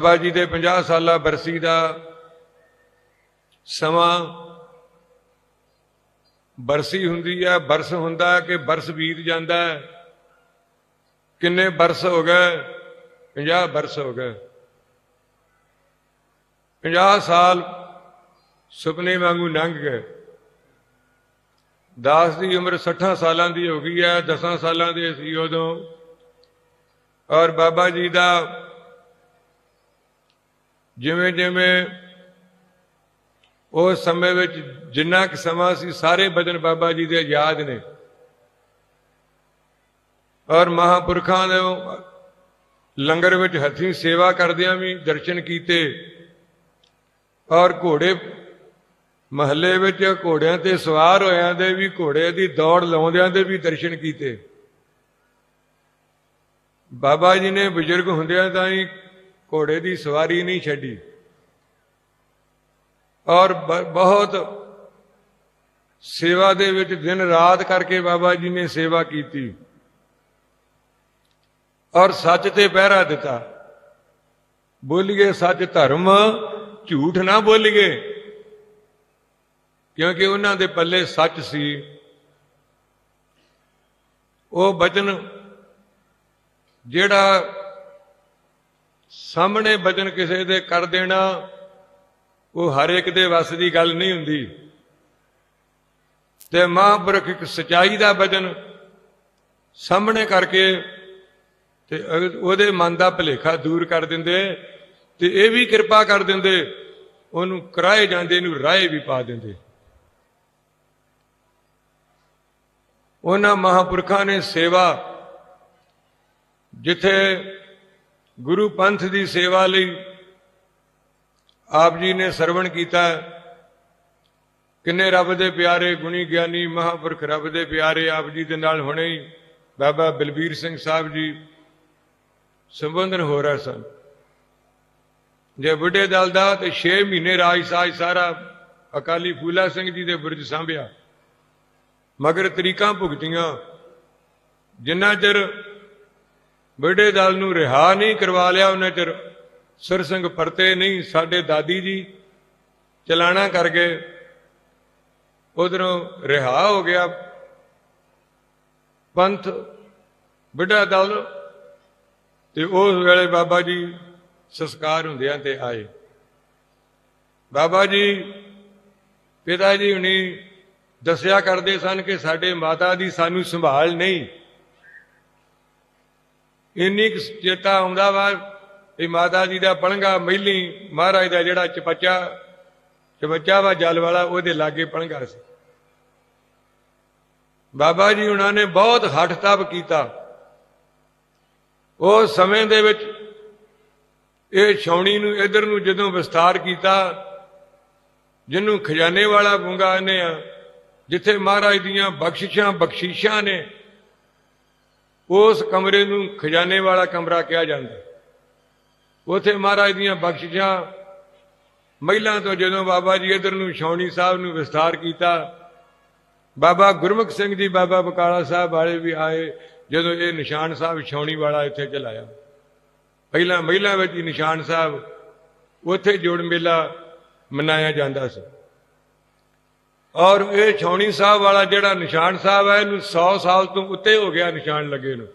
ਬਾਬਾ ਜੀ ਦੇ 50 ਸਾਲਾ ਬਰਸੀ ਦਾ ਸਮਾਂ ਬਰਸੀ ਹੁੰਦੀ ਹੈ, ਬਰਸ ਹੁੰਦਾ ਕਿ ਬਰਸ ਬੀਤ ਜਾਂਦਾ ਕਿੰਨੇ ਬਰਸ ਹੋ ਗਏ? 50 ਬਰਸ ਹੋ ਗਏ। 50 ਸਾਲ ਸੁਪਨੇ ਵਾਂਗੂ ਲੰਘ ਗਏ। ਦਾਸ ਦੀ ਉਮਰ 60 ਸਾਲਾਂ ਦੀ ਹੋ ਗਈ ਹੈ 10 ਸਾਲਾਂ ਦੇ ਸੀ ਉਦੋਂ। ਔਰ ਬਾਬਾ ਜੀ ਦਾ ਜਿਵੇਂ ਜਿਵੇਂ ਉਸ ਸਮੇਂ ਵਿੱਚ ਜਿੰਨਾ ਕੁ ਸਮਾਂ ਸੀ, ਸਾਰੇ ਬਚਨ ਬਾਬਾ ਜੀ ਦੇ ਯਾਦ ਨੇ। ਔਰ ਮਹਾਪੁਰਖਾਂ ਦੇ ਲੰਗਰ ਵਿੱਚ ਹੱਥੀਂ ਸੇਵਾ ਕਰਦਿਆਂ ਵੀ ਦਰਸ਼ਨ ਕੀਤੇ। ਔਰ ਘੋੜੇ ਮਹੱਲੇ ਵਿੱਚ ਘੋੜਿਆਂ ਤੇ ਸਵਾਰ ਹੋਇਆਂ ਦੇ ਵੀ ਘੋੜੇ ਦੀ ਦੌੜ ਲਾਉਂਦਿਆਂ ਦੇ ਵੀ ਦਰਸ਼ਨ ਕੀਤੇ। ਬਾਬਾ ਜੀ ਨੇ ਬਜ਼ੁਰਗ ਹੁੰਦਿਆਂ ਤਾਂ ਹੀ ਘੋੜੇ ਦੀ ਸਵਾਰੀ ਨਹੀਂ ਛੱਡੀ। ਔਰ ਬ- ਬਹੁਤ ਸੇਵਾ ਦੇ ਵਿੱਚ ਦਿਨ ਰਾਤ ਕਰਕੇ ਬਾਬਾ ਜੀ ਨੇ ਸੇਵਾ ਕੀਤੀ। ਔਰ ਸੱਚ ਤੇ ਪਹਿਰਾ ਦਿੱਤਾ। ਬੋਲੀਏ, ਸੱਚ ਧਰਮ ਝੂਠ ਨਾ ਬੋਲੀਏ। ਕਿਉਂਕਿ ਉਹਨਾਂ ਦੇ ਪੱਲੇ ਸੱਚ ਸੀ। ਉਹ ਬਚਨ ਜਿਹੜਾ ਸਾਹਮਣੇ ਬਚਨ ਕਿਸੇ ਦੇ ਕਰ ਦੇਣਾ, ਉਹ ਹਰ ਇੱਕ ਦੇ ਵੱਸ ਦੀ ਗੱਲ ਨਹੀਂ ਹੁੰਦੀ। ਤੇ ਮਹਾਂਪੁਰਖ ਇੱਕ ਸਚਾਈ ਦਾ ਬਚਨ ਸਾਹਮਣੇ ਕਰਕੇ ਤੇ ਉਹਦੇ ਮਨ ਦਾ ਭਲੇਖਾ ਦੂਰ ਕਰ ਦਿੰਦੇ, ਤੇ ਇਹ ਵੀ ਕਿਰਪਾ ਕਰ ਦਿੰਦੇ, ਉਹਨੂੰ ਕਰਾਏ ਜਾਂਦੇ, ਇਹਨੂੰ ਰਾਏ ਵੀ ਪਾ ਦਿੰਦੇ। ਉਹਨਾਂ ਮਹਾਪੁਰਖਾਂ ਨੇ ਸੇਵਾ ਜਿੱਥੇ ਗੁਰੂ ਪੰਥ ਦੀ ਸੇਵਾ ਲਈ ਆਪ ਜੀ ਨੇ ਸਰਵਣ ਕੀਤਾ। ਕਿੰਨੇ ਰੱਬ ਦੇ ਪਿਆਰੇ, ਗੁਣੀ ਗਿਆਨੀ, ਮਹਾਪੁਰਖ ਰੱਬ ਦੇ ਪਿਆਰੇ ਆਪ ਜੀ ਦੇ ਨਾਲ ਹੁਣੇ ਹੀ ਬਾਬਾ ਬਲਬੀਰ ਸਿੰਘ ਸਾਹਿਬ ਜੀ ਸੰਬੰਧਨ ਹੋ ਰਹੇ ਸਨ। ਜੇ ਬੁੱਢੇ ਦਲ ਦਾ ਤੇ 6 ਮਹੀਨੇ ਰਾਜ ਸਾਜ ਸਾਰਾ ਅਕਾਲੀ ਫੂਲਾ ਸਿੰਘ ਜੀ ਦੇ ਬੁਰਜ ਸਾਂਭਿਆ। ਮਗਰ ਤਰੀਕਾਂ ਭੁਗਤੀਆਂ। ਜਿੰਨਾ ਚਿਰ ਬੁੱਢੇ ਦਲ ਨੂੰ ਰਿਹਾ ਨਹੀਂ, ਕਰਵਾ ਲਿਆ ਉਹਨਾਂ ਚਿਰ। ਸੁਰ ਸਿੰਘ ਪਰਤੇ ਨਹੀਂ, ਸਾਡੇ ਦਾਦੀ ਜੀ ਚਲਾਣਾ ਕਰ ਗਏ। ਉਧਰੋਂ ਰਿਹਾ ਹੋ ਗਿਆ। ਪੰਥ ਬੁੱਢਾ ਦਲ ਤੇ ਉਸ ਵੇਲੇ ਬਾਬਾ ਜੀ ਸੰਸਕਾਰ ਹੁੰਦਿਆਂ ਤੇ ਆਏ। ਬਾਬਾ ਜੀ, ਪਿਤਾ ਜੀ ਹੁਣੀ ਦੱਸਿਆ ਕਰਦੇ ਸਨ ਕਿ ਸਾਡੇ ਮਾਤਾ ਦੀ ਸਾਨੂੰ ਸੰਭਾਲ ਨਹੀਂ। ਇੰਨੀ ਕੁ ਚੇਤਾ ਆਉਂਦਾ ਵਾ ਇਹ ਮਾਤਾ ਜੀ ਦਾ ਪਲੰਗਾ ਮਹਿਲੀ ਮਹਾਰਾਜ ਦਾ ਜਿਹੜਾ ਚਪੱਚਾ ਚਪੱਚਾ ਵਾ ਜਲ ਵਾਲਾ, ਉਹਦੇ ਲਾਗੇ ਪਲੰਗਾ ਸੀ। ਬਾਬਾ ਜੀ ਉਹਨਾਂ ਨੇ ਬਹੁਤ ਹੱਠ ਤਪ ਕੀਤਾ। ਉਸ ਸਮੇਂ ਦੇ ਵਿੱਚ ਇਹ ਛਾਉਣੀ ਨੂੰ, ਇਧਰ ਨੂੰ ਜਦੋਂ ਵਿਸਤਾਰ ਕੀਤਾ, ਜਿਹਨੂੰ ਖਜ਼ਾਨੇ ਵਾਲਾ ਗੁੰਗਾ ਨੇ ਆ, ਜਿੱਥੇ ਮਹਾਰਾਜ ਦੀਆਂ ਬਖਸ਼ਿਸ਼ਾਂ, ਬਖਸ਼ੀਸ਼ਾਂ ਨੇ ਉਸ ਕਮਰੇ ਨੂੰ ਖਜ਼ਾਨੇ ਵਾਲਾ ਕਮਰਾ ਕਿਹਾ ਜਾਂਦਾ ਉਥੇ ਮਹਾਰਾਜ ਦੀਆਂ ਬਖਸ਼ਿਸ਼ਾਂ, ਮਹਿਲਾਂ ਤੋਂ ਜਦੋਂ ਬਾਬਾ ਜੀ ਇਧਰ ਨੂੰ ਛਾਉਣੀ ਸਾਹਿਬ ਨੂੰ ਵਿਸਤਾਰ ਕੀਤਾ, ਬਾਬਾ ਗੁਰਮੁਖ ਸਿੰਘ ਜੀ, ਬਾਬਾ ਬਕਾਲਾ ਸਾਹਿਬ ਵਾਲੇ ਵੀ ਆਏ, ਜਦੋਂ ਇਹ ਨਿਸ਼ਾਨ ਸਾਹਿਬ ਛਾਉਣੀ ਵਾਲਾ ਇੱਥੇ ਚਲਾਇਆ। ਪਹਿਲਾਂ ਮਹਿਲਾ ਵਿੱਚ ਨਿਸ਼ਾਨ ਸਾਹਿਬ, ਉੱਥੇ ਜੋੜ ਮੇਲਾ ਮਨਾਇਆ ਜਾਂਦਾ ਸੀ। ਔਰ ਇਹ ਛਾਉਣੀ ਸਾਹਿਬ ਵਾਲਾ ਜਿਹੜਾ ਨਿਸ਼ਾਨ ਸਾਹਿਬ ਹੈ, ਇਹਨੂੰ 100 ਸਾਲ ਤੋਂ ਉੱਤੇ ਹੋ ਗਿਆ ਨਿਸ਼ਾਨ ਲੱਗੇ ਨੂੰ।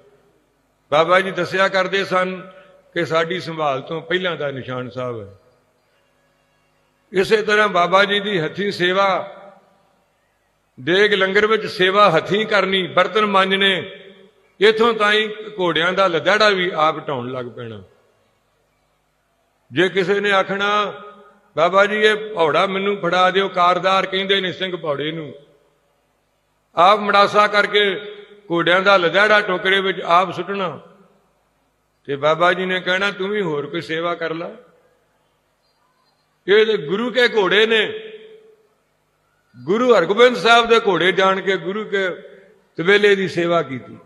ਬਾਬਾ ਜੀ ਦੱਸਿਆ ਕਰਦੇ ਸਨ ਕਿ ਸਾਡੀ ਸੰਭਾਲ ਤੋਂ ਪਹਿਲਾਂ ਦਾ ਨਿਸ਼ਾਨ ਸਾਹਿਬ ਹੈ। ਇਸੇ ਤਰ੍ਹਾਂ ਬਾਬਾ ਜੀ ਦੀ ਹੱਥੀਂ ਸੇਵਾ, ਦੇਗ ਲੰਗਰ ਵਿੱਚ ਸੇਵਾ ਹੱਥੀਂ ਕਰਨੀ, ਬਰਤਨ ਮਾਂਜਣੇ, ਇਥੋਂ ਤਾਈਂ ਘੋੜਿਆਂ ਦਾ ਲਦੜਾ ਵੀ ਆਪ ਢਾਉਣ ਲੱਗ ਪੈਣਾ। ਜੇ ਕਿਸੇ ਨੇ ਆਖਣਾ ਬਾਬਾ ਜੀ, ਇਹ ਭੌੜਾ ਮੈਨੂੰ ਫੜਾ ਦਿਓ, ਕਾਰਦਾਰ ਕਹਿੰਦੇ ਨੇ ਸਿੰਘ ਭੌੜੇ ਨੂੰ। ਆਪ ਮੜਾਸਾ ਕਰਕੇ ਘੋੜਿਆਂ ਦਾ ਲਦੜਾ ਟੋਕਰੇ ਵਿੱਚ ਆਪ ਸੁੱਟਣਾ। ਤੇ ਬਾਬਾ ਜੀ ਨੇ ਕਹਿਣਾ, ਤੂੰ ਵੀ ਹੋਰ ਕੋਈ ਸੇਵਾ ਕਰ ਲੈ। ਇਹ ਤੇ ਗੁਰੂ ਕੇ ਘੋੜੇ ਨੇ। ਗੁਰੂ ਹਰਗੋਬਿੰਦ ਸਾਹਿਬ ਦੇ ਘੋੜੇ ਜਾਣ ਕੇ ਗੁਰੂ ਕੇ ਤਵੇਲੇ ਦੀ ਸੇਵਾ ਕੀਤੀ।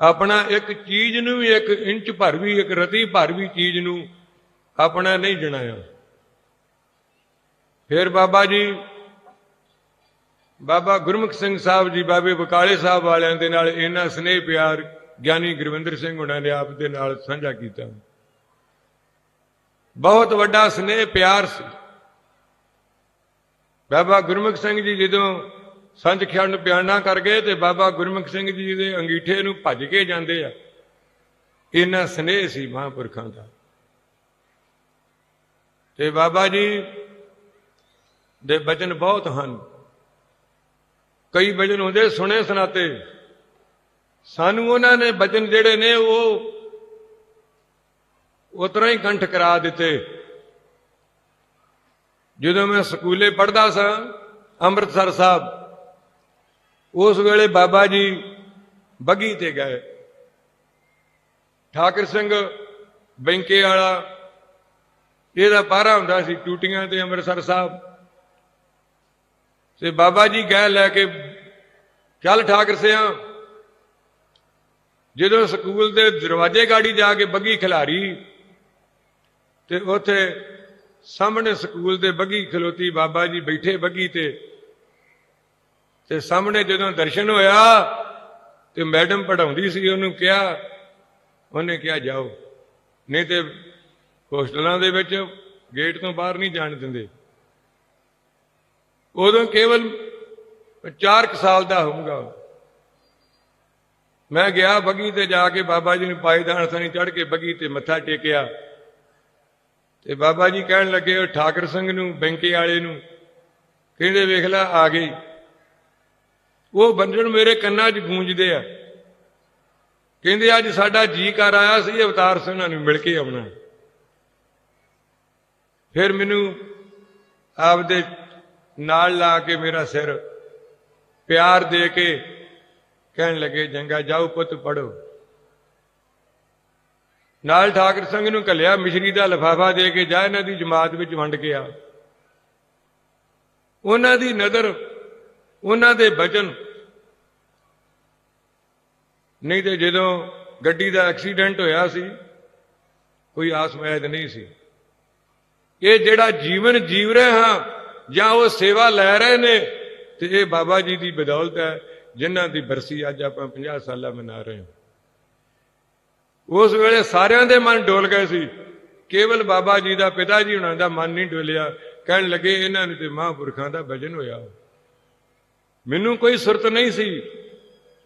ਆਪਣਾ ਇੱਕ ਚੀਜ਼ ਨੂੰ ਵੀ, ਇੱਕ ਇੰਚ ਭਰ ਵੀ, ਇੱਕ ਰਤੀ ਭਰ ਵੀ ਚੀਜ਼ ਨੂੰ ਆਪਣਾ ਨਹੀਂ ਜਣਾਇਆ। ਫਿਰ ਬਾਬਾ ਜੀ, ਬਾਬਾ ਗੁਰਮੁਖ ਸਿੰਘ ਸਾਹਿਬ ਜੀ, ਬਾਬੇ ਬਕਾਲੇ ਸਾਹਿਬ ਵਾਲਿਆਂ ਦੇ ਨਾਲ ਇਹਨਾਂ ਸਨੇਹ ਪਿਆਰ ਗਿਆਨੀ ਗੁਰਵਿੰਦਰ ਸਿੰਘ ਉਹਨਾਂ ਨੇ ਆਪ ਦੇ ਨਾਲ ਸਾਂਝਾ ਕੀਤਾ। ਬਹੁਤ ਵੱਡਾ ਸਨੇਹ ਪਿਆਰ ਸੀ। ਬਾਬਾ ਗੁਰਮੁਖ ਸਿੰਘ ਜੀ ਜਦੋਂ ਸੰਤ ਖਿਆਲ ਨੂੰ ਪਿਆਣਾ ਕਰ ਗਏ ਤੇ ਬਾਬਾ ਗੁਰਮੁਖ ਸਿੰਘ ਜੀ ਦੇ ਅੰਗੀਠੇ ਨੂੰ ਭੱਜ ਕੇ ਜਾਂਦੇ ਆ। ਇੰਨਾ ਸਨੇਹ ਸੀ ਮਹਾਂਪੁਰਖਾਂ ਦਾ। ਤੇ ਬਾਬਾ ਜੀ ਦੇ ਬਚਨ ਬਹੁਤ ਹਨ। ਕਈ ਬਚਨ ਹੁੰਦੇ ਸੁਣੇ ਸੁਣਾਤੇ। ਸਾਨੂੰ ਉਹਨਾਂ ਨੇ ਬਚਨ ਜਿਹੜੇ ਨੇ ਉਹ ਉਤਰਾ ਹੀ ਕੰਠ ਕਰਾ ਦਿੱਤੇ। ਜਦੋਂ ਮੈਂ ਸਕੂਲੇ ਪੜ੍ਹਦਾ ਸਾਂ, ਅੰਮ੍ਰਿਤਸਰ ਸਾਹਿਬ, ਉਸ ਵੇਲੇ ਬਾਬਾ ਜੀ ਬੱਗੀ ਤੇ ਗਏ। ਠਾਕਰ ਸਿੰਘ ਬੈਂਕੇ ਵਾਲਾ ਇਹਦਾ ਪਾਰਾ ਹੁੰਦਾ ਸੀ ਟੂਟੀਆਂ ਤੇ ਅੰਮ੍ਰਿਤਸਰ ਸਾਹਿਬ। ਤੇ ਬਾਬਾ ਜੀ ਗਏ ਲੈ ਕੇ ਚੱਲ ਠਾਕਰ ਸਿਆ। ਜਦੋਂ ਸਕੂਲ ਦੇ ਦਰਵਾਜ਼ੇ ਗਾੜੀ ਜਾ ਕੇ ਬੱਗੀ ਖਿਲਾਰੀ, ਤੇ ਉੱਥੇ ਸਾਹਮਣੇ ਸਕੂਲ ਦੇ ਬੱਗੀ ਖਲੋਤੀ ਬਾਬਾ ਜੀ ਬੈਠੇ ਬੱਗੀ ਤੇ। ਤੇ ਸਾਹਮਣੇ ਜਦੋਂ ਦਰਸ਼ਨ ਹੋਇਆ, ਤੇ ਮੈਡਮ ਪੜਾਉਂਦੀ ਸੀ, ਉਹਨੂੰ ਕਿਹਾ, ਉਹਨੇ ਕਿਹਾ, ਜਾਓ। ਨਹੀਂ ਤੇ ਹੋਸਟਲਾਂ ਦੇ ਵਿੱਚ ਗੇਟ ਤੋਂ ਬਾਹਰ ਨਹੀਂ ਜਾਣ ਦਿੰਦੇ। ਉਦੋਂ ਕੇਵਲ 4 ਸਾਲ ਦਾ ਹੋਊਗਾ। ਮੈਂ ਗਿਆ ਬੱਗੀ ਤੇ ਜਾ ਕੇ ਬਾਬਾ ਜੀ ਨੂੰ ਪਾਇਦਾਨ ਸਣੀ ਚੜ ਕੇ ਬੱਗੀ ਤੇ ਮੱਥਾ ਟੇਕਿਆ। ਤੇ ਬਾਬਾ ਜੀ ਕਹਿਣ ਲੱਗੇ, ਉਹ ਠਾਕਰ ਸਿੰਘ ਨੂੰ, ਬੈਂਕੇ ਵਾਲੇ ਨੂੰ, ਕਹਿੰਦੇ ਵੇਖ ਲੈ, ਆ ਗਈ। ਉਹ ਬੰਜਣ ਮੇਰੇ ਕੰਨਾਂ 'ਚ ਗੂੰਜਦੇ ਆ। ਕਹਿੰਦੇ, ਅੱਜ ਸਾਡਾ ਜੀ ਕਰ ਆਇਆ ਸੀ, ਅਵਤਾਰ ਸਿੰਘਾਂ ਨੂੰ ਮਿਲ ਕੇ ਆਉਣਾ। ਫਿਰ ਮੈਨੂੰ ਆਪਦੇ ਨਾਲ ਲਾ ਕੇ ਮੇਰਾ ਸਿਰ ਪਿਆਰ ਦੇ ਕੇ ਕਹਿਣ ਲੱਗੇ, ਜੰਗਾ, ਜਾਓ ਪੁੱਤ ਪੜੋ ਨਾਲ ਠਾਕਰ ਸਿੰਘ ਨੂੰ ਕੱਲਿਆ ਮਿਸ਼ਰੀ ਦਾ ਲਫਾਫਾ ਦੇ ਕੇ ਜਾ ਇਹਨਾਂ ਦੀ ਜਮਾਤ ਵਿੱਚ ਵੰਡ ਕੇ ਆ। ਉਹਨਾਂ ਦੀ ਨਜ਼ਰ, ਉਹਨਾਂ ਦੇ ਬਚਨ। ਨਹੀਂ ਤੇ ਜਦੋਂ ਗੱਡੀ ਦਾ ਐਕਸੀਡੈਂਟ ਹੋਇਆ ਸੀ, ਕੋਈ ਆਸ ਮੈਦ ਨਹੀਂ ਸੀ। ਇਹ ਜਿਹੜਾ ਜੀਵਨ ਜੀਵ ਰਹੇ ਹਾਂ ਜਾਂ ਉਹ ਸੇਵਾ ਲੈ ਰਹੇ ਨੇ, ਤੇ ਇਹ ਬਾਬਾ ਜੀ ਦੀ ਬਦੌਲਤ ਹੈ, ਜਿਨ੍ਹਾਂ ਦੀ ਬਰਸੀ ਅੱਜ ਆਪਾਂ 50 ਸਾਲਾਂ ਮਨਾ ਰਹੇ ਹਾਂ। ਉਸ ਵੇਲੇ ਸਾਰਿਆਂ ਦੇ ਮਨ ਡੋਲ ਗਏ ਸੀ। ਕੇਵਲ ਬਾਬਾ ਜੀ ਦਾ, ਪਿਤਾ ਜੀ ਹੁਣਾਂ ਦਾ ਮਨ ਨਹੀਂ ਡੋਲਿਆ। ਕਹਿਣ ਲੱਗੇ, ਇਹਨਾਂ ਨੂੰ ਤੇ ਮਹਾਂਪੁਰਖਾਂ ਦਾ ਭਜਨ ਹੋਇਆ। ਮੈਨੂੰ ਕੋਈ ਸੁਰਤ ਨਹੀਂ ਸੀ।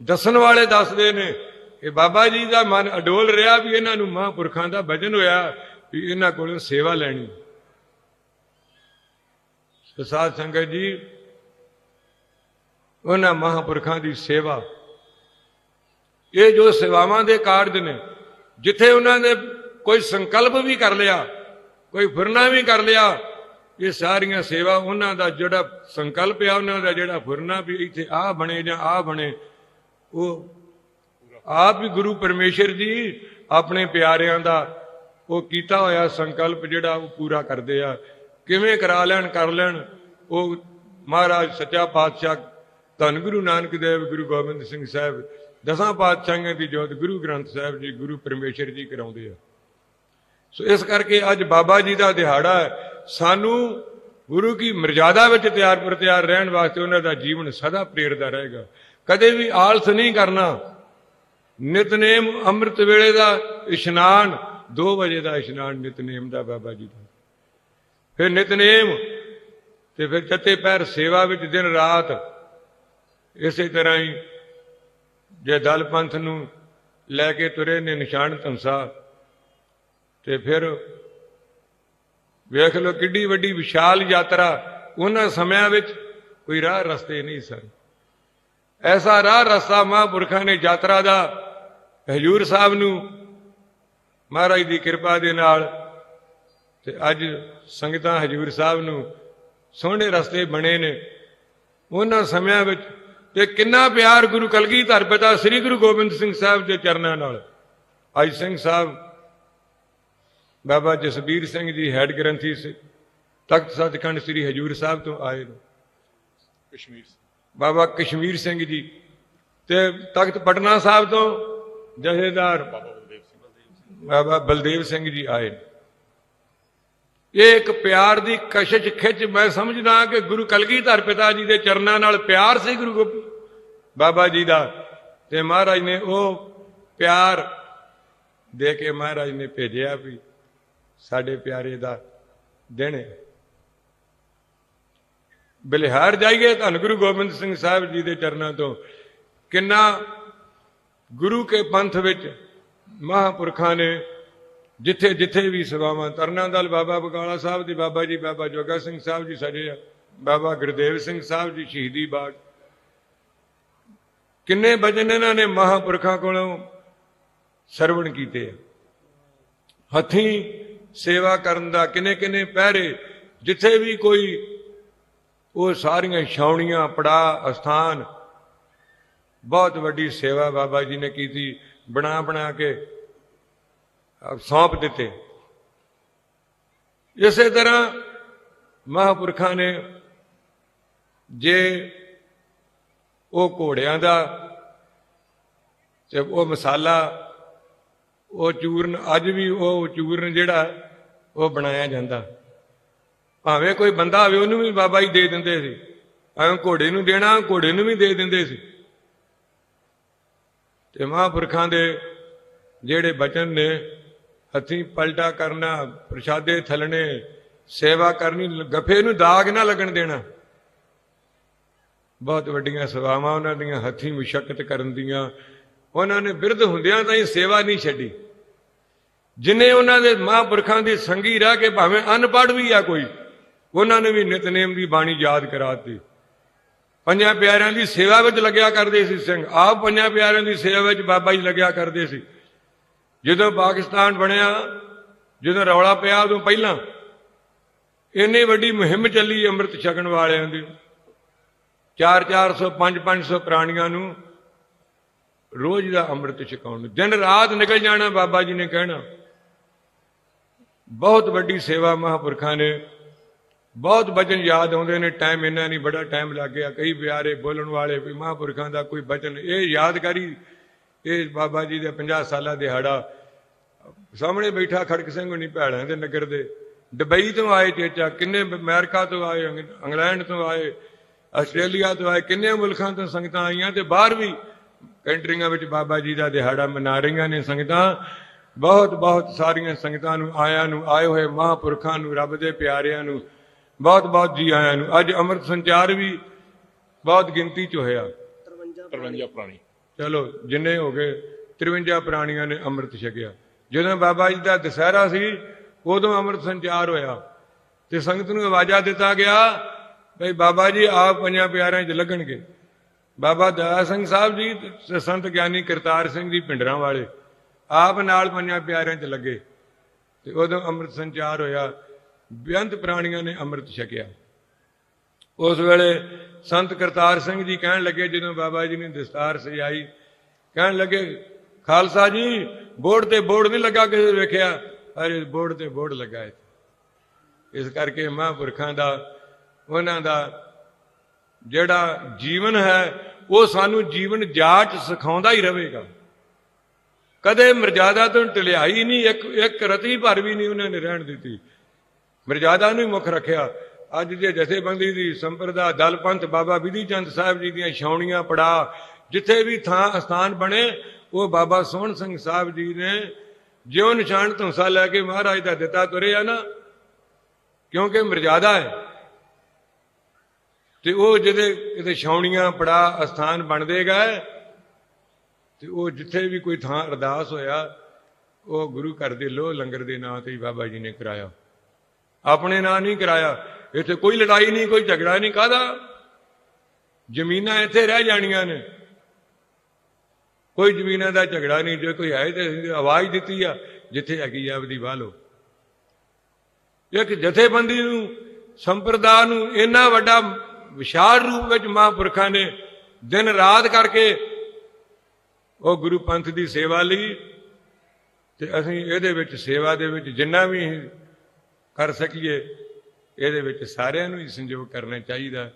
ਦੱਸਣ ਵਾਲੇ ਦੱਸਦੇ ਨੇ ਕਿ ਬਾਬਾ ਜੀ ਦਾ ਮਨ ਅਡੋਲ ਰਿਹਾ ਵੀ ਇਹਨਾਂ ਨੂੰ ਮਹਾਂਪੁਰਖਾਂ ਦਾ ਭਜਨ ਹੋਇਆ, ਵੀ ਇਹਨਾਂ ਕੋਲੋਂ ਸੇਵਾ ਲੈਣੀ। ਸਾਧ ਸੰਗਤ ਜੀ, ਉਹਨਾਂ ਮਹਾਂਪੁਰਖਾਂ ਦੀ ਸੇਵਾ। ਇਹ ਜੋ ਸੇਵਾਵਾਂ ਦੇ ਕਾਰਜ ਨੇ, ਜਿੱਥੇ ਉਹਨਾਂ ਨੇ ਕੋਈ ਸੰਕਲਪ ਵੀ ਕਰ ਲਿਆ, ਕੋਈ ਫੁਰਨਾ ਵੀ ਕਰ ਲਿਆ, ਇਹ ਸਾਰੀਆਂ ਸੇਵਾ ਉਹਨਾਂ ਦਾ ਜਿਹੜਾ ਸੰਕਲਪ ਆ, ਉਹਨਾਂ ਦਾ ਜਿਹੜਾ ਫੁਰਨਾ ਵੀ ਇੱਥੇ ਆ ਬਣੇ ਜਾਂ ਆ ਬਣੇ, ਉਹ ਆਪ ਵੀ ਗੁਰੂ ਪਰਮੇਸ਼ਰ ਜੀ ਆਪਣੇ ਪਿਆਰਿਆਂ ਦਾ ਉਹ ਕੀਤਾ ਹੋਇਆ ਸੰਕਲਪ ਜਿਹੜਾ ਉਹ ਪੂਰਾ ਕਰਦੇ ਆ। ਕਿਵੇਂ ਕਰਾ ਲੈਣ, ਕਰ ਲੈਣ? ਉਹ ਮਹਾਰਾਜ ਸੱਚਾ ਪਾਤਸ਼ਾਹ, ਧੰਨ ਗੁਰੂ ਨਾਨਕ ਦੇਵ, ਗੁਰੂ ਗੋਬਿੰਦ ਸਿੰਘ ਸਾਹਿਬ, ਦਸਾਂ ਪਾਤਸ਼ਾਹਾਂ ਦੀ ਜੋਤ ਗੁਰੂ ਗ੍ਰੰਥ ਸਾਹਿਬ ਜੀ, ਗੁਰੂ ਪਰਮੇਸ਼ਰ ਜੀ ਕਰਾਉਂਦੇ ਆ। ਸੋ ਇਸ ਕਰਕੇ ਅੱਜ ਬਾਬਾ ਜੀ ਦਾ ਦਿਹਾੜਾ ਹੈ। ਸਾਨੂੰ ਗੁਰੂ ਕੀ ਮਰਜ਼ਾਦਾ ਵਿੱਚ ਤਿਆਰ ਪ੍ਰਤਿਆਰ ਰਹਿਣ ਵਾਸਤੇ ਉਹਨਾਂ ਦਾ ਜੀਵਨ ਸਦਾ ਪ੍ਰੇਰਦਾ ਰਹੇਗਾ। ਕਦੇ ਵੀ ਆਲਸ ਨਹੀਂ ਕਰਨਾ। ਨਿਤਨੇਮ ਅੰਮ੍ਰਿਤ ਵੇਲੇ ਦਾ ਇਸ਼ਨਾਨ 2 ਵਜੇ ਦਾ ਇਸ਼ਨਾਨ ਨਿਤਨੇਮ ਦਾ ਬਾਬਾ ਜੀ ਦਾ। ਫਿਰ ਨਿਤਨੇਮ, ਤੇ ਫਿਰ ਚੱਤੇ ਪੈਰ ਸੇਵਾ ਵਿੱਚ ਦਿਨ ਰਾਤ ਇਸੇ ਤਰ੍ਹਾਂ ਹੀ ਜੇ ਦਲ ਪੰਥ ਨੂੰ ਲੈ ਕੇ ਤੁਰੇ ਨੇ ਨਿਸ਼ਾਨ ਧੰਸਾ, ਤੇ ਫਿਰ ਵੇਖ ਲਓ ਕਿੱਡੀ ਵੱਡੀ ਵਿਸ਼ਾਲ ਯਾਤਰਾ ਉਹਨਾਂ ਸਮਿਆਂ ਵਿੱਚ ਕੋਈ ਰਾਹ ਰਸਤੇ ਨਹੀਂ ਸਨ। ਐਸਾ ਰਾਹ ਰਸਤਾ ਮਹਾਂਪੁਰਖਾਂ ਨੇ ਯਾਤਰਾ ਦਾ ਹਜੂਰ ਸਾਹਿਬ ਨੂੰ ਮਹਾਰਾਜ ਦੀ ਕਿਰਪਾ ਦੇ ਨਾਲ ਤੇ ਅੱਜ ਸੰਗਤਾਂ ਹਜੂਰ ਸਾਹਿਬ ਨੂੰ ਸੋਹਣੇ ਰਸਤੇ ਬਣੇ ਨੇ ਉਹਨਾਂ ਸਮਿਆਂ ਵਿੱਚ ਤੇ ਕਿੰਨਾ ਪਿਆਰ ਗੁਰੂ ਕਲਗੀਧਰ ਪਿਤਾ ਸ੍ਰੀ ਗੁਰੂ ਗੋਬਿੰਦ ਸਿੰਘ ਸਾਹਿਬ ਦੇ ਚਰਨਾਂ ਨਾਲ ਅੱਜ ਸਿੰਘ ਸਾਹਿਬ ਬਾਬਾ ਜਸਬੀਰ ਸਿੰਘ ਜੀ ਹੈਡ ਗ੍ਰੰਥੀ ਸੀ ਤਖਤ ਸੱਚਖੰਡ ਸ੍ਰੀ ਹਜੂਰ ਸਾਹਿਬ ਤੋਂ ਆਏ ਨੇ ਕਸ਼ਮੀਰ। ਬਾਬਾ ਕਸ਼ਮੀਰ ਸਿੰਘ ਜੀ ਤੇ ਤਖਤ ਪਟਨਾ ਸਾਹਿਬ ਤੋਂ ਜਥੇਦਾਰ ਬਾਬਾ ਬਲਦੇਵ ਸਿੰਘ ਬਾਬਾ ਬਲਦੇਵ ਸਿੰਘ ਜੀ ਆਏ ਨੇ। ਇਹ ਇੱਕ ਪਿਆਰ ਦੀ ਕਸ਼ਿਸ਼ ਖਿੱਚ, ਮੈਂ ਸਮਝਦਾ ਕਿ ਗੁਰੂ ਕਲਗੀਧਰ ਪਿਤਾ ਜੀ ਦੇ ਚਰਨਾਂ ਨਾਲ ਪਿਆਰ ਸੀ ਗੁਰੂ ਗੋਬਿੰਦ ਬਾਬਾ ਜੀ ਦਾ। ਤੇ ਮਹਾਰਾਜ ਨੇ ਉਹ ਪਿਆਰ ਦੇ ਕੇ ਮਹਾਰਾਜ ਨੇ ਭੇਜਿਆ ਵੀ ਸਾਡੇ ਪਿਆਰੇ ਦਾ ਦਿਨ ਹੈ। ਬਲਿਹਾਰ ਜਾਈਏ ਧੰਨ ਗੁਰੂ ਗੋਬਿੰਦ ਸਿੰਘ ਸਾਹਿਬ ਜੀ ਦੇ ਚਰਨਾਂ ਤੋਂ। ਕਿੰਨਾ ਗੁਰੂ ਕੇ ਪੰਥ ਵਿੱਚ ਮਹਾਪੁਰਖਾਂ ਨੇ ਜਿੱਥੇ ਜਿੱਥੇ ਵੀ ਸੇਵਾਵਾਂ, ਤਰਨਾਂ ਦਲ ਬਾਬਾ ਬਕਾਲਾ ਸਾਹਿਬ ਦੀ, ਬਾਬਾ ਜੀ, ਬਾਬਾ ਜੋਗਾ ਸਿੰਘ ਸਾਹਿਬ ਜੀ ਸਜੇ ਬਾਬਾ ਗੁਰਦੇਵ ਸਿੰਘ ਸਾਹਿਬ ਜੀ, ਸ਼ਹੀਦੀ ਬਾਗ। ਕਿੰਨੇ ਭਜਨ ਇਹਨਾਂ ਨੇ ਮਹਾਪੁਰਖਾਂ ਕੋਲੋਂ ਸਰਵਣ ਕੀਤੇ ਆ। ਹੱਥੀਂ ਸੇਵਾ ਕਰਨ ਦਾ ਕਿੰਨੇ ਕਿੰਨੇ ਪਹਿਰੇ, ਜਿੱਥੇ ਵੀ ਕੋਈ ਉਹ ਸਾਰੀਆਂ ਛਾਉਣੀਆਂ ਪੜਾ ਅਸਥਾਨ, ਬਹੁਤ ਵੱਡੀ ਸੇਵਾ ਬਾਬਾ ਜੀ ਨੇ ਕੀਤੀ ਬਣਾ ਬਣਾ ਕੇ ਸੌਂਪ ਦਿੱਤੇ। ਇਸੇ ਤਰ੍ਹਾਂ ਮਹਾਪੁਰਖਾਂ ਨੇ ਜੇ ਉਹ ਘੋੜਿਆਂ ਦਾ ਤੇ ਉਹ ਮਸਾਲਾ, ਉਹ ਚੂਰਨ, ਅੱਜ ਵੀ ਉਹ ਚੂਰਨ ਜਿਹੜਾ ਉਹ ਬਣਾਇਆ ਜਾਂਦਾ। ਭਾਵੇਂ ਕੋਈ ਬੰਦਾ ਹੋਵੇ ਉਹਨੂੰ ਵੀ ਬਾਬਾ ਜੀ ਦੇ ਦਿੰਦੇ ਸੀ। ਐਵੇਂ ਘੋੜੇ ਨੂੰ ਦੇਣਾ, ਘੋੜੇ ਨੂੰ ਵੀ ਦੇ ਦਿੰਦੇ ਸੀ। ਤੇ ਮਹਾਂਪੁਰਖਾਂ ਦੇ ਜਿਹੜੇ ਬਚਨ ਨੇ ਹੱਥੀਂ ਪਲਟਾ ਕਰਨਾ, ਪ੍ਰਸ਼ਾਦੇ ਥਲਣੇ, ਸੇਵਾ ਕਰਨੀ, ਗੱਫੇ ਨੂੰ ਦਾਗ ਨਾ ਲੱਗਣ ਦੇਣਾ। ਬਹੁਤ ਵੱਡੀਆਂ ਸੇਵਾਵਾਂ ਉਹਨਾਂ ਦੀਆਂ, ਹੱਥੀਂ ਮੁਸ਼ਕਲ ਕਰਨ ਦੀਆਂ। ਉਹਨਾਂ ਨੇ ਬਿਰਧ ਹੁੰਦਿਆਂ ਤਾਂ ਹੀ ਸੇਵਾ ਨਹੀਂ ਛੱਡੀ। ਜਿਨੇ ਉਹਨਾਂ ਦੇ ਮਹਾਂਪੁਰਖਾਂ ਦੀ ਸੰਗੀ ਰਹਿ ਕੇ ਭਾਵੇਂ ਅਨਪੜ੍ਹ ਵੀ ਆ ਕੋਈ, ਉਹਨਾਂ ਨੇ ਵੀ ਨਿਤਨੇਮ ਦੀ ਬਾਣੀ ਯਾਦ ਕਰਾਤੀ। ਪੰਜਾਂ ਪਿਆਰਿਆਂ ਦੀ ਸੇਵਾ ਵਿੱਚ ਲੱਗਿਆ ਕਰਦੇ ਸੀ ਸਿੰਘ। ਆਪ ਪੰਜਾਂ ਪਿਆਰਿਆਂ ਦੀ ਸੇਵਾ ਵਿੱਚ ਬਾਬਾ ਜੀ ਲੱਗਿਆ ਕਰਦੇ ਸੀ। ਜਦੋਂ ਪਾਕਿਸਤਾਨ ਬਣਿਆ, ਜਦੋਂ ਰੌਲਾ ਪਿਆ ਉਦੋਂ ਪਹਿਲਾਂ, ਇੰਨੀ ਵੱਡੀ ਮੁਹਿੰਮ ਚੱਲੀ ਅੰਮ੍ਰਿਤ ਛਕਣ ਵਾਲਿਆਂ ਦੀ। 4-400 5-500 ਪ੍ਰਾਣੀਆਂ ਨੂੰ ਰੋਜ਼ ਦਾ ਅੰਮ੍ਰਿਤ ਛਕਾਉਣ ਨੂੰ। ਦਿਨ ਰਾਤ ਨਿਕਲ ਜਾਣਾ ਬਾਬਾ ਜੀ ਨੇ ਕਹਿਣਾ। ਬਹੁਤ ਵੱਡੀ ਸੇਵਾ ਮਹਾਪੁਰਖਾਂ ਨੇ, ਬਹੁਤ ਬਚਨ ਯਾਦ ਆਉਂਦੇ ਨੇ, ਟਾਈਮ ਇੰਨਾ ਨਹੀਂ, ਬੜਾ ਟਾਈਮ ਲੱਗ ਗਿਆ। ਕਈ ਪਿਆਰੇ ਬੋਲਣ ਵਾਲੇ ਵੀ ਮਹਾਪੁਰਖਾਂ ਦਾ ਕੋਈ ਬਚਨ, ਇਹ ਯਾਦਗਾਰੀ ਇਹ ਬਾਬਾ ਜੀ ਦੇ 50 ਸਾਲਾ ਦਿਹਾੜਾ ਸਾਹਮਣੇ ਬੈਠਾ ਖੜਕ ਸਿੰਘ ਹੁਣੀ ਭੈੜਾਂ ਦੇ ਨਗਰ ਦੇ ਦੁਬਈ ਤੋਂ ਆਏ ਚੇਚਾ ਕਿੰਨੇ ਅਮਰੀਕਾ ਤੋਂ ਆਏ ਇੰਗ- ਇੰਗਲੈਂਡ ਤੋਂ ਆਏ ਆਸਟ੍ਰੇਲੀਆ ਤੋਂ ਆਏ ਕਿੰਨੇ ਮੁਲਕਾਂ ਤੋਂ ਸੰਗਤਾਂ ਆਈਆਂ ਤੇ ਬਾਹਰ ਵੀ ਕੰਟਰੀਆਂ ਵਿੱਚ ਬਾਬਾ ਜੀ ਦਾ ਦਿਹਾੜਾ ਮਨਾ ਰਹੀਆਂ ਨੇ ਸੰਗਤਾਂ। ਬਹੁਤ ਬਹੁਤ ਸਾਰੀਆਂ ਸੰਗਤਾਂ ਨੂੰ ਆਇਆਂ ਨੂੰ ਆਏ ਹੋਏ ਮਹਾਪੁਰਖਾਂ ਨੂੰ ਰੱਬ ਦੇ ਪਿਆਰਿਆਂ ਨੂੰ ਬਹੁਤ ਬਹੁਤ ਜੀ ਆਇਆਂ ਨੂੰ। ਅੱਜ ਅੰਮ੍ਰਿਤ ਸੰਚਾਰ ਵੀ ਬਹੁਤ ਗਿਣਤੀ ਚ ਹੋਇਆ। 53 ਪੁਰਾਣੀ। ਚਲੋ ਜਿੰਨੇ ਹੋ ਗਏ 53 ਪ੍ਰਾਣੀਆਂ ਨੇ ਅੰਮ੍ਰਿਤ ਛਕਿਆ। ਜਦੋਂ ਬਾਬਾ ਜੀ ਦਾ ਦੁਸਹਿਰਾ ਸੀ, ਉਦੋਂ ਅੰਮ੍ਰਿਤ ਸੰਚਾਰ ਹੋਇਆ। ਤੇ ਸੰਗਤ ਨੂੰ ਆਵਾਜ਼ਾ ਦਿੱਤਾ ਗਿਆ ਭਈ ਬਾਬਾ ਜੀ, ਆਪ ਪੰਜਾਂ ਪਿਆਰਿਆਂ 'ਚ ਲੱਗਣਗੇ। ਬਾਬਾ ਦਇਆ ਸਿੰਘ ਸਾਹਿਬ ਜੀ ਤੇ ਸੰਤ ਗਿਆਨੀ ਕਰਤਾਰ ਸਿੰਘ ਜੀ ਪਿੰਡਰਾਂ ਵਾਲੇ, ਆਪ ਨਾਲ ਪੰਜਾਂ ਪਿਆਰਿਆਂ 'ਚ ਲੱਗੇ। ਤੇ ਉਦੋਂ ਅੰਮ੍ਰਿਤ ਸੰਚਾਰ ਹੋਇਆ, ਬੇਅੰਤ ਪ੍ਰਾਣੀਆਂ ਨੇ ਅੰਮ੍ਰਿਤ ਛਕਿਆ। ਉਸ ਵੇਲੇ ਸੰਤ ਕਰਤਾਰ ਸਿੰਘ ਜੀ ਕਹਿਣ ਲੱਗੇ, ਜਦੋਂ ਬਾਬਾ ਜੀ ਨੇ ਦਸਤਾਰ ਸਜਾਈ, ਕਹਿਣ ਲੱਗੇ, ਖਾਲਸਾ ਜੀ, ਬੋਰਡ ਤੇ ਬੋਰਡ ਨਹੀਂ ਲੱਗਾ ਕਿਸੇ ਵੇਖਿਆ? ਅਰੇ, ਬੋਰਡ ਤੇ ਬੋਰਡ ਲੱਗਾ ਇਸ ਕਰਕੇ ਮਹਾਂਪੁਰਖਾਂ ਦਾ, ਉਹਨਾਂ ਦਾ ਜਿਹੜਾ ਜੀਵਨ ਹੈ, ਉਹ ਸਾਨੂੰ ਜੀਵਨ ਜਾਚ ਸਿਖਾਉਂਦਾ ਹੀ ਰਹੇਗਾ। ਕਦੇ ਮਰਜ਼ਾਦਾ ਤੋਂ ਟਲਿਆਈ ਨਹੀਂ, ਇੱਕ ਇੱਕ ਰਤੀ ਭਰ ਵੀ ਨਹੀਂ ਉਹਨਾਂ ਨੇ ਰਹਿਣ ਦਿੱਤੀ। ਮਰਜ਼ਾਦਾ ਨੂੰ ਹੀ ਮੁੱਖ ਰੱਖਿਆ। ਅੱਜ ਦੇ ਜਥੇਬੰਦੀ ਦੀ ਸੰਪਰਦਾ ਦਲ ਪੰਥ ਬਾਬਾ ਵਿਧੀ ਚੰਦ ਸਾਹਿਬ ਜੀ ਦੀਆਂ ਛਾਉਣੀਆਂ ਪੜਾ, ਜਿੱਥੇ ਵੀ ਥਾਂ ਸਥਾਨ ਬਣੇ, ਉਹ ਬਾਬਾ ਸੋਹਣ ਸਿੰਘ ਸਾਹਿਬ ਜੀ ਨੇ ਜਿਉ ਨਿਸ਼ਾਨ ਧੁੰਸਾ ਲੈ ਕੇ ਮਹਾਰਾਜ ਦਾ ਦਿੱਤਾ ਤੁਰੇ ਆ ਨਾ, ਕਿਉਂਕਿ ਮਰਜ਼ਾਦਾ ਹੈ। ਤੇ ਉਹ ਜਿਹਦੇ ਕਿਤੇ ਛਾਉਣੀਆਂ ਪੜਾ ਅਸਥਾਨ ਬਣਦੇ ਗਏ ਤੇ ਉਹ ਜਿੱਥੇ ਵੀ ਕੋਈ ਥਾਂ ਅਰਦਾਸ ਹੋਇਆ, ਉਹ ਗੁਰੂ ਘਰ ਦੇ ਲੋਹ ਲੰਗਰ ਦੇ ਨਾਂ ਤੇ ਹੀ ਬਾਬਾ ਜੀ ਨੇ ਕਰਾਇਆ। ਆਪਣੇ ਨਾਂ ਨਹੀਂ ਕਰਾਇਆ। ਇੱਥੇ ਕੋਈ ਲੜਾਈ ਨਹੀਂ, ਕੋਈ ਝਗੜਾ ਨਹੀਂ ਕਾਦਾ ਜ਼ਮੀਨਾਂ ਇੱਥੇ ਰਹਿ ਜਾਣੀਆਂ ਨੇ। ਕੋਈ ਜ਼ਮੀਨਾਂ ਦਾ ਝਗੜਾ ਨਹੀਂ, ਜੇ ਕੋਈ ਹੈ ਤੇ ਆਵਾਜ਼ ਦਿੱਤੀ ਆ, ਜਿੱਥੇ ਹੈਗੀ ਆ ਆਪਦੀ ਵਾਹ ਲਓ। ਇੱਕ ਜਥੇਬੰਦੀ ਨੂੰ, ਸੰਪਰਦਾ ਨੂੰ ਇੰਨਾ ਵੱਡਾ ਵਿਸ਼ਾਲ ਰੂਪ ਵਿੱਚ ਮਹਾਂਪੁਰਖਾਂ ਨੇ ਦਿਨ ਰਾਤ ਕਰਕੇ ਉਹ ਗੁਰੂ ਪੰਥ ਦੀ ਸੇਵਾ ਲਈ, ਤੇ ਅਸੀਂ ਇਹਦੇ ਵਿੱਚ, ਸੇਵਾ ਦੇ ਵਿੱਚ ਜਿੰਨਾ ਵੀ ਕਰ ਸਕੀਏ ਇਹਦੇ ਵਿੱਚ ਸਾਰਿਆਂ ਨੂੰ ਹੀ ਸੰਯੋਗ ਕਰਨਾ ਚਾਹੀਦਾ।